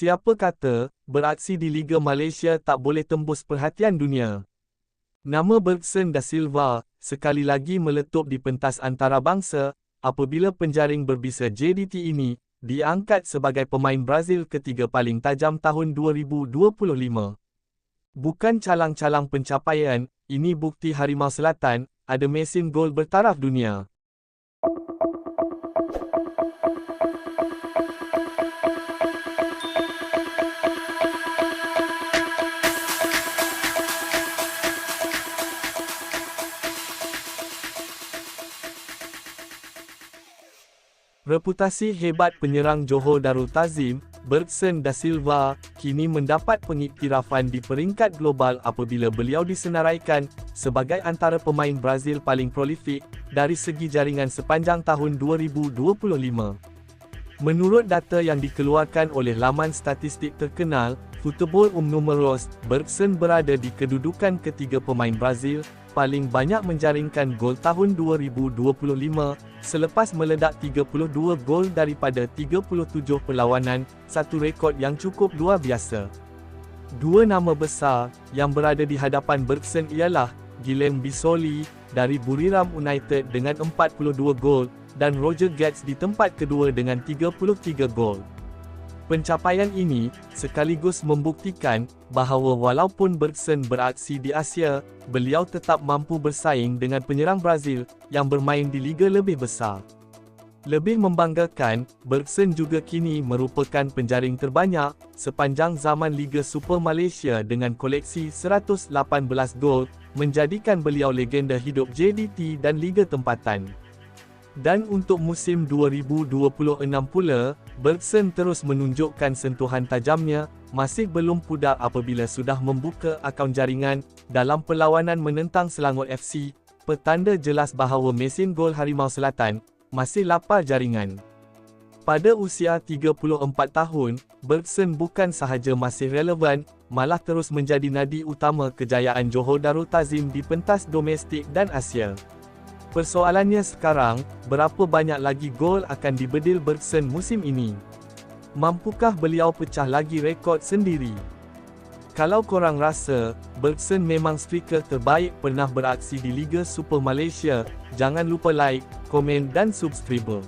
Siapa kata, beraksi di Liga Malaysia tak boleh tembus perhatian dunia? Nama Bergson da Silva, sekali lagi meletup di pentas antarabangsa, apabila penjaring berbisa JDT ini, diangkat sebagai pemain Brazil ketiga paling tajam tahun 2025. Bukan calang-calang pencapaian, ini bukti Harimau Selatan, ada mesin gol bertaraf dunia. Reputasi hebat penyerang Johor Darul Tazim, Bergson da Silva, kini mendapat pengiktirafan di peringkat global apabila beliau disenaraikan sebagai antara pemain Brazil paling prolifik dari segi jaringan sepanjang tahun 2025. Menurut data yang dikeluarkan oleh laman statistik terkenal, Football Um Numeros, Bergson berada di kedudukan ketiga pemain Brazil paling banyak menjaringkan gol tahun 2025 selepas meledak 32 gol daripada 37 perlawanan, satu rekod yang cukup luar biasa. Dua nama besar yang berada di hadapan Bergson ialah Guillem Bisoli dari Buriram United dengan 42 gol dan Roger Getz di tempat kedua dengan 33 gol. Pencapaian ini sekaligus membuktikan bahawa walaupun Bergson beraksi di Asia, beliau tetap mampu bersaing dengan penyerang Brazil yang bermain di liga lebih besar. Lebih membanggakan, Bergson juga kini merupakan penjaring terbanyak sepanjang zaman Liga Super Malaysia dengan koleksi 118 gol, menjadikan beliau legenda hidup JDT dan Liga Tempatan. Dan untuk musim 2026 pula, Bergson terus menunjukkan sentuhan tajamnya, masih belum pudar apabila sudah membuka akaun jaringan dalam perlawanan menentang Selangor FC, petanda jelas bahawa mesin gol Harimau Selatan masih lapar jaringan. Pada usia 34 tahun, Bergson bukan sahaja masih relevan, malah terus menjadi nadi utama kejayaan Johor Darul Tazim di pentas domestik dan Asia. Persoalannya sekarang, berapa banyak lagi gol akan dibedil Bergson musim ini? Mampukah beliau pecah lagi rekod sendiri? Kalau korang rasa, Bergson memang striker terbaik pernah beraksi di Liga Super Malaysia, jangan lupa like, komen dan subscribe.